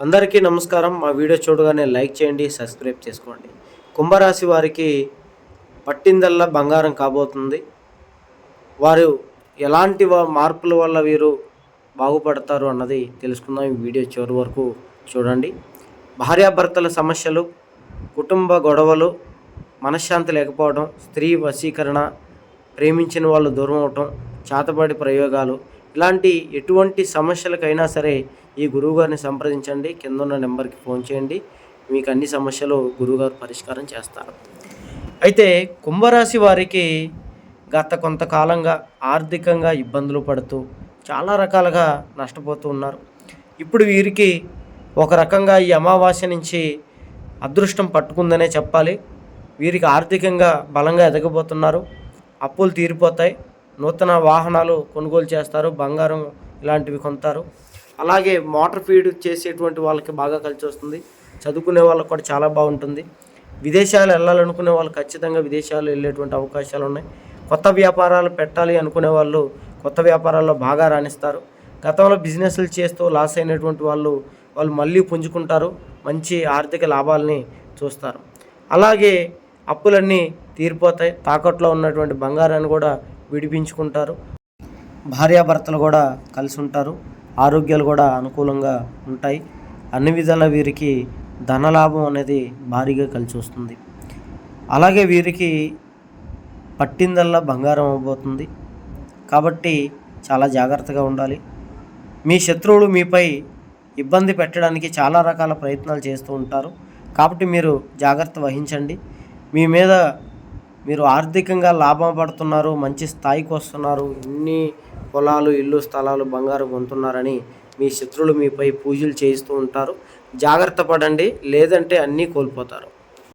అందరికీ నమస్కారం. మా వీడియో చూడగానే లైక్ చేయండి సబ్స్క్రైబ్ చేసుకోండి. కుంభరాశి వారికి పట్టిందల్లా బంగారం కాబోతుంది. వారు ఎలాంటి మార్పుల వల్ల వీరు బాగుపడతారు అన్నది తెలుసుకుందాం. ఈ వీడియో చివరి వరకు చూడండి. భార్యాభర్తల సమస్యలు కుటుంబ గొడవలు మనశ్శాంతి లేకపోవడం స్త్రీ వశీకరణ ప్రేమించిన వాళ్ళు దూరం అవటం చేతబడి ప్రయోగాలు ఇలాంటి ఎటువంటి సమస్యలకైనా సరే ఈ గురువుగారిని సంప్రదించండి. కింద ఉన్న నెంబర్కి ఫోన్ చేయండి. మీకు అన్ని సమస్యలు గురువుగారు పరిష్కారం చేస్తారు. అయితే కుంభరాశి వారికి గత కొంతకాలంగా ఆర్థికంగా ఇబ్బందులు పడుతూ చాలా రకాలుగా నష్టపోతూ ఉన్నారు. ఇప్పుడు వీరికి ఒక రకంగా ఈ అమావాస్య నుంచి అదృష్టం పట్టుకుందనే చెప్పాలి. వీరికి ఆర్థికంగా బలంగా ఎదగబోతున్నారు. అప్పులు తీరిపోతాయి. నూతన వాహనాలు కొనుగోలు చేస్తారు బంగారం ఇలాంటివి కొంటారు అలాగే మోటార్ ఫీడ్ చేసేటువంటి వాళ్ళకి బాగా కలిసి వస్తుంది. చదువుకునే వాళ్ళకి కూడా చాలా బాగుంటుంది. విదేశాలు వెళ్ళాలనుకునే వాళ్ళు ఖచ్చితంగా విదేశాలు వెళ్ళేటువంటి అవకాశాలు ఉన్నాయి. కొత్త వ్యాపారాలు పెట్టాలి అనుకునే వాళ్ళు కొత్త వ్యాపారాల్లో బాగా రాణిస్తారు. గతంలో బిజినెస్లు చేస్తూ లాస్ అయినటువంటి వాళ్ళు వాళ్ళు మళ్ళీ పుంజుకుంటారు. మంచి ఆర్థిక లాభాలని చూస్తారు. అలాగే అప్పులన్నీ తీరిపోతాయి. తాకట్లో ఉన్నటువంటి బంగారాన్ని కూడా విడిపించుకుంటారు. భార్యాభర్తలు కూడా కలిసి ఉంటారు. ఆరోగ్యాలు కూడా అనుకూలంగా ఉంటాయి. అన్ని విధాల వీరికి ధనలాభం అనేది భారీగా కలిసి వస్తుంది. అలాగే వీరికి పట్టిందల్లా బంగారం అవబోతుంది కాబట్టి చాలా జాగ్రత్తగా ఉండాలి. మీ శత్రువులు మీపై ఇబ్బంది పెట్టడానికి చాలా రకాల ప్రయత్నాలు చేస్తూ ఉంటారు. కాబట్టి మీరు జాగ్రత్త వహించండి. మీ మీద మీరు ఆర్థికంగా లాభం పడుతున్నారు మంచి స్థాయికి వస్తున్నారు ఇన్ని పొలాలు ఇల్లు స్థలాలు బంగారం పొందుతున్నారని మీ శత్రువులు మీపై పూజలు చేయిస్తూ ఉంటారు. జాగ్రత్త పడండి లేదంటే అన్నీ కోల్పోతారు.